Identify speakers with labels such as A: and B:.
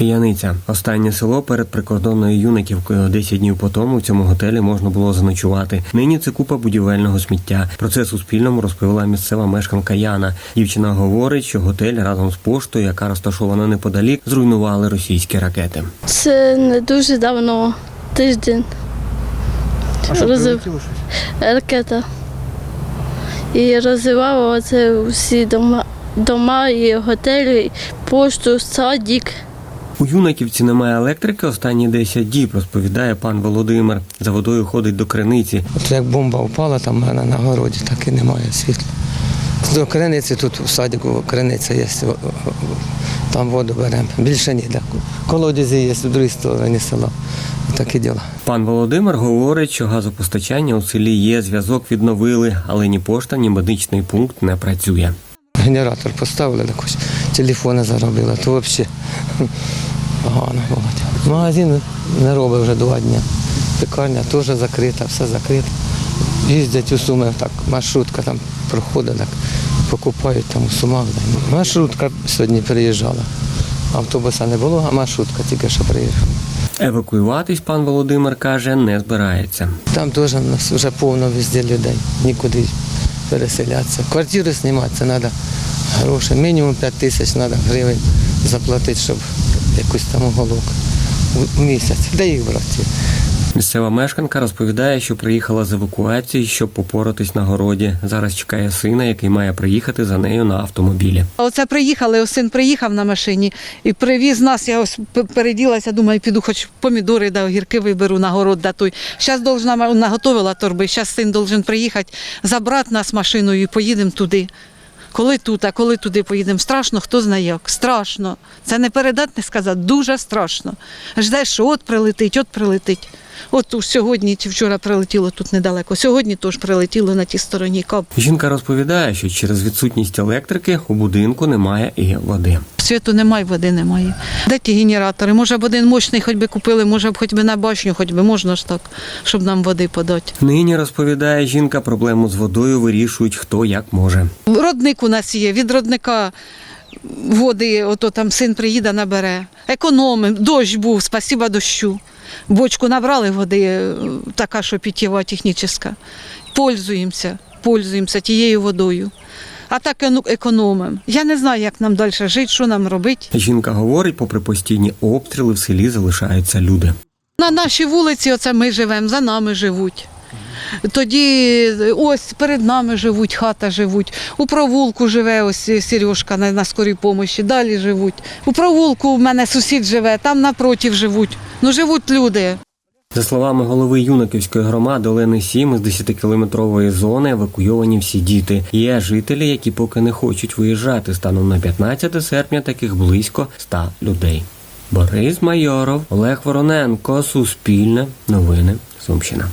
A: Кияниця останнє село перед прикордонною юниківкою. 10 днів по тому в цьому готелі можна було заночувати. Нині це купа будівельного сміття. Про це Суспільному розповіла місцева мешканка Яна. Дівчина говорить, що готель разом з поштою, яка розташована неподалік, зруйнували російські ракети.
B: Це не дуже давно, тиждень.
C: А що,
B: Розив- Ракета. І розвивала оце усі дома, дома і готелі, пошту, садик.
A: У Юнаківці немає електрики останні 10 діб, розповідає пан Володимир. За водою ходить до криниці.
D: От як бомба впала, там мене на городі, так і немає світла. До криниці тут в садику криниця є, там воду беремо. Більше ніде. Колодязі є в другій стороні села. Такі діла.
A: Пан Володимир говорить, що газопостачання у селі є, зв'язок відновили, але ні пошта, ні медичний пункт не працює.
D: Генератор поставили, так ось телефони заробили, то взагалі погано було. Магазин не робить вже два дні. Пекарня теж закрита, все закрито. Їздять у Суми, так, маршрутка там проходить, так, покупають там у Сумах. да. Маршрутка сьогодні приїжджала. Автобуса не було, а маршрутка тільки що приїхала.
A: Евакуюватись пан Володимир каже, не збирається.
D: Там теж у нас вже повно везде людей, нікуди переселятися. Квартиру знімати, це треба гроші. Мінімум 5 тисяч треба гривень заплатити, щоб якусь там уголок в місяць. Де їх брати?
A: Місцева мешканка розповідає, що приїхала з евакуації, щоб попоратись на городі. Зараз чекає сина, який має приїхати за нею на автомобілі.
E: Оце приїхали, ось син приїхав на машині і привіз нас. Я ось переділася, думаю, піду хоч помідори да огірки виберу на город да той. Зараз должна наготовила торби. Зараз син должен приїхати, забрати нас машиною і поїдемо туди. Коли тут, а коли туди поїдемо, страшно, хто знає як. Страшно. Це не передати, не сказати. Дуже страшно. Ждеш, що от прилетить, от прилетить. От уж сьогодні чи вчора прилетіло тут недалеко. Сьогодні теж прилетіло на тій стороні кап.
A: Жінка розповідає, що через відсутність електрики у будинку немає і води.
E: Світу немає, води немає. Де ті генератори? Може б один мощний хоч би купили, може б хоч би на башню, хоч би можна ж так, щоб нам води подати.
A: Нині розповідає жінка, проблему з водою вирішують хто як може.
E: Родник у нас є, від родника води, ото там син приїде, набере. Економимо, дощ був, спасіба дощу. Бочку набрали води, е, така, що питєва, технічна. Пользуємося, пользуємося тією водою. А так економимо. Я не знаю, як нам далі жити, що нам робити.
A: Жінка говорить, попри постійні обстріли в селі залишаються люди.
E: На нашій вулиці оце ми живемо, за нами живуть. Тоді ось перед нами живуть, хата живуть. У провулку живе ось Сережка на, на скорій помощі, далі живуть. У провулку в мене сусід живе, там напротив живуть. Ну живуть люди.
A: За словами голови Юнаківської громади Олени Сім, з 10-кілометрової зони евакуйовані всі діти. Є жителі, які поки не хочуть виїжджати. Станом на 15 серпня таких близько 100 людей. Борис Майоров, Олег Вороненко, Суспільне, Новини, Сумщина.